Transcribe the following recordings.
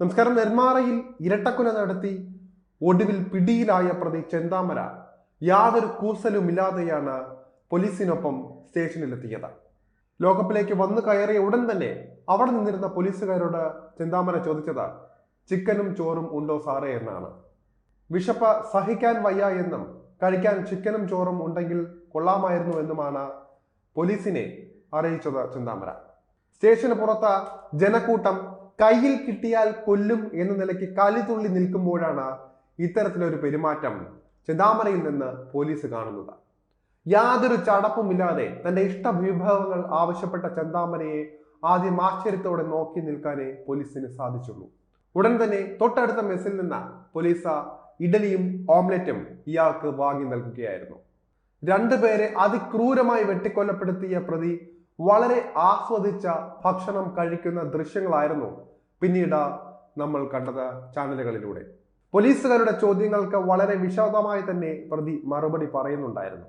നമസ്കാരം. നെന്മാറയിൽ ഇരട്ടക്കൊല നടത്തി ഒടുവിൽ പിടിയിലായ പ്രതി ചെന്താമര. യാതൊരു കൂസലുമില്ലാതെയാണ് പോലീസിനൊപ്പം സ്റ്റേഷനിലെത്തിയത്. ലോകപ്പിലേക്ക് വന്നു കയറിയ ഉടൻ തന്നെ അവിടെ നിന്നിരുന്ന പോലീസുകാരോട് ചെന്താമര ചോദിച്ചത് ചിക്കനും ചോറും ഉണ്ടോ സാറേ? എന്നാണ്. വിശപ്പ് സഹിക്കാൻ വയ്യ എന്നും കഴിക്കാൻ ചിക്കനും ചോറും ഉണ്ടെങ്കിൽ കൊള്ളാമായിരുന്നു എന്നുമാണ് പോലീസിനെ അറിയിച്ചത് ചെന്താമര. സ്റ്റേഷന് പുറത്ത് ജനക്കൂട്ടം കയ്യിൽ കിട്ടിയാൽ കൊല്ലും എന്ന നിലയ്ക്ക് കലിതുള്ളി നിൽക്കുമ്പോഴാണ് ഇത്തരത്തിലൊരു പെരുമാറ്റം ചിന്താമരയിൽ നിന്ന് പോലീസ് കാണുന്നത്. യാതൊരു ചടപ്പുമില്ലാതെ തന്റെ ഇഷ്ട വിഭവങ്ങൾ ആവശ്യപ്പെട്ട ചന്താമരയെ ആദ്യം ആശ്ചര്യത്തോടെ നോക്കി നിൽക്കാനേ പോലീസിന് സാധിച്ചുള്ളൂ. ഉടൻ തന്നെ തൊട്ടടുത്ത മെസ്സിൽ നിന്ന് പോലീസ് ഇഡലിയും ഓംലെറ്റും ഇയാൾക്ക് വാങ്ങി നൽകുകയായിരുന്നു. രണ്ടുപേരെ അതിക്രൂരമായി വെട്ടിക്കൊല്ലപ്പെടുത്തിയ പ്രതി വളരെ ആസ്വദിച്ച ഭക്ഷണം കഴിക്കുന്ന ദൃശ്യങ്ങളായിരുന്നു പിന്നീട് നമ്മൾ കണ്ടത് ചാനലുകളിലൂടെ. പോലീസുകാരുടെ ചോദ്യങ്ങൾക്ക് വളരെ വിശദമായി തന്നെ പ്രതി മറുപടി പറയുന്നുണ്ടായിരുന്നു.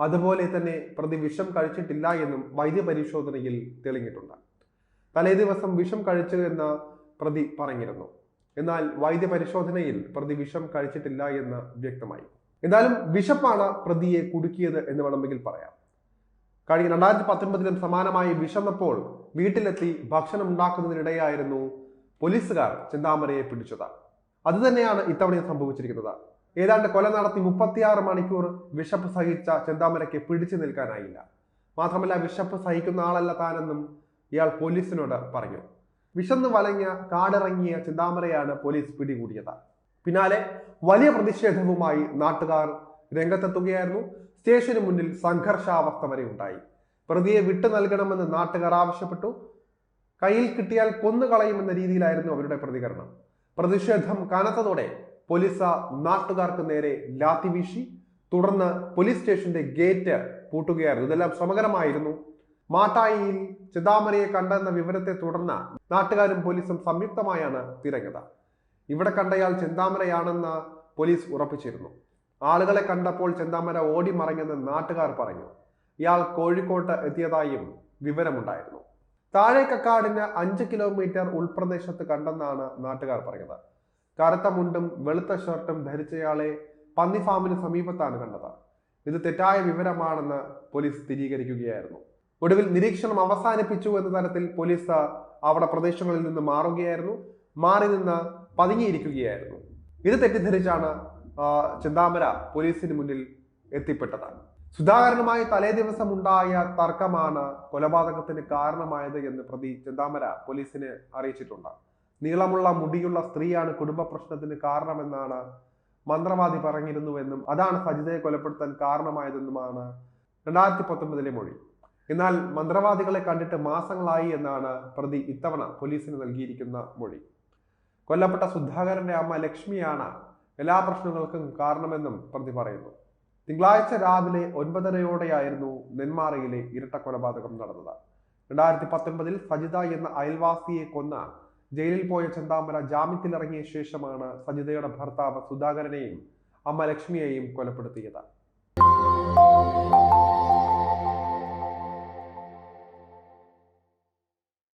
അതുപോലെ തന്നെ പ്രതി വിഷം കഴിച്ചിട്ടില്ല എന്നും വൈദ്യപരിശോധനയിൽ തെളിഞ്ഞിട്ടുണ്ട്. തലേ ദിവസം വിഷം കഴിച്ചു എന്ന് പ്രതി പറഞ്ഞിരുന്നു. എന്നാൽ വൈദ്യപരിശോധനയിൽ പ്രതി വിഷം കഴിച്ചിട്ടില്ല എന്ന് വ്യക്തമായി. എന്നാലും വിഷപ്പാണ് പ്രതിയെ കുടുക്കിയത് എന്ന് വേണമെങ്കിൽ പറയാം. കഴിഞ്ഞ രണ്ടായിരത്തി പത്തൊൻപതിലും സമാനമായി വിഷമപ്പോൾ വീട്ടിലെത്തി ഭക്ഷണം ഉണ്ടാക്കുന്നതിനിടെയായിരുന്നു പോലീസുകാർ ചിന്താമരയെ പിടിച്ചത്. അതുതന്നെയാണ് ഇത്തവണയും സംഭവിച്ചിരിക്കുന്നത്. ഏതാണ്ട് കൊല നടത്തി മുപ്പത്തിയാറ് മണിക്കൂർ വിശപ്പ് സഹിച്ച ചെന്താമരയ്ക്ക് പിടിച്ചു നിൽക്കാനായില്ല. മാത്രമല്ല വിശപ്പ് സഹിക്കുന്ന ആളല്ല താനെന്നും ഇയാൾ പോലീസിനോട് പറഞ്ഞു. വിശന്ന് വലഞ്ഞ കാടിറങ്ങിയ ചിന്താമരയാണ് പോലീസ് പിടികൂടിയത്. പിന്നാലെ വലിയ പ്രതിഷേധവുമായി നാട്ടുകാർ രംഗത്തെത്തുകയായിരുന്നു. സ്റ്റേഷന് മുന്നിൽ സംഘർഷാവസ്ഥ വരെ ഉണ്ടായി. പ്രതിയെ വിട്ടു നൽകണമെന്ന് നാട്ടുകാർ ആവശ്യപ്പെട്ടു. കയ്യിൽ കിട്ടിയാൽ കൊന്നുകളയുമെന്ന രീതിയിലായിരുന്നു അവരുടെ പ്രതികരണം. പ്രതിഷേധം കനത്തതോടെ പോലീസ് നാട്ടുകാർക്ക് നേരെ ലാത്തി വീശി തുടർന്ന് പോലീസ് സ്റ്റേഷന്റെ ഗേറ്റ് പൂട്ടുകയായിരുന്നു. ഇതെല്ലാം ശ്രമകരമായിരുന്നു. മാട്ടായിയിൽ ചിദാമരയെ കണ്ടെന്ന വിവരത്തെ തുടർന്ന് നാട്ടുകാരും പോലീസും സംയുക്തമായാണ് തിരഞ്ഞത്. ഇവിടെ കണ്ടയാൾ ചിന്താമരയാണെന്ന് പോലീസ് ഉറപ്പിച്ചിരുന്നു. ആളുകളെ കണ്ടപ്പോൾ ചെന്താമര ഓടി മറഞ്ഞെന്ന് നാട്ടുകാർ പറഞ്ഞു. ഇയാൾ കോഴിക്കോട്ട് എത്തിയതായും വിവരമുണ്ടായിരുന്നു. താഴേക്കക്കാടിന് അഞ്ച് കിലോമീറ്റർ ഉൾപ്രദേശത്ത് കണ്ടെന്നാണ് നാട്ടുകാർ പറയുന്നത്. കറുത്ത മുണ്ടും വെളുത്ത ഷർട്ടും ധരിച്ചയാളെ പന്നി ഫാമിന് സമീപത്താണ് കണ്ടത്. ഇത് തെറ്റായ വിവരമാണെന്ന് പോലീസ് സ്ഥിരീകരിക്കുകയായിരുന്നു. ഒടുവിൽ നിരീക്ഷണം അവസാനിപ്പിച്ചു എന്ന തരത്തിൽ പോലീസ് അവിടെ പ്രദേശങ്ങളിൽ നിന്ന് മാറുകയായിരുന്നു. മാറി നിന്ന് പതുങ്ങിയിരിക്കുകയായിരുന്നു. ഇത് തെറ്റിദ്ധരിച്ചാണ് ചിന്താമര പോലീസിന് മുന്നിൽ എത്തിപ്പെട്ടത്. സുധാകരനുമായി തലേ ദിവസം ഉണ്ടായ തർക്കമാണ് കൊലപാതകത്തിന് കാരണമായത് എന്ന് പ്രതി ചിന്താമര പോലീസിനെ അറിയിച്ചിട്ടുണ്ട്. നീളമുള്ള മുടിയുള്ള സ്ത്രീയാണ് കുടുംബ പ്രശ്നത്തിന് കാരണമെന്നാണ് മന്ത്രവാദി പറഞ്ഞിരുന്നുവെന്നും അതാണ് സജിതയെ കൊലപ്പെടുത്താൻ കാരണമായതെന്നുമാണ് രണ്ടായിരത്തി പത്തൊമ്പതിലെ മൊഴി. എന്നാൽ മന്ത്രവാദികളെ കണ്ടിട്ട് മാസങ്ങളായി എന്നാണ് പ്രതി ഇത്തവണ പോലീസിന് നൽകിയിരിക്കുന്ന മൊഴി. കൊല്ലപ്പെട്ട സുധാകരന്റെ അമ്മ ലക്ഷ്മിയാണ് എല്ലാ പ്രശ്നങ്ങൾക്കും കാരണമെന്നും പ്രതി പറയുന്നു. തിങ്കളാഴ്ച രാവിലെ ഒൻപതരയോടെയായിരുന്നു നെന്മാറയിലെ ഇരട്ട കൊലപാതകം നടന്നത്. രണ്ടായിരത്തി പത്തൊൻപതിൽ സജിത എന്ന അയൽവാസിയെ കൊന്ന ജയിലിൽ പോയ ചന്താമര ജാമ്യത്തിലിറങ്ങിയ ശേഷമാണ് സജിതയുടെ ഭർത്താവ് സുധാകരനെയും അമ്മ ലക്ഷ്മിയെയും കൊലപ്പെടുത്തിയത്.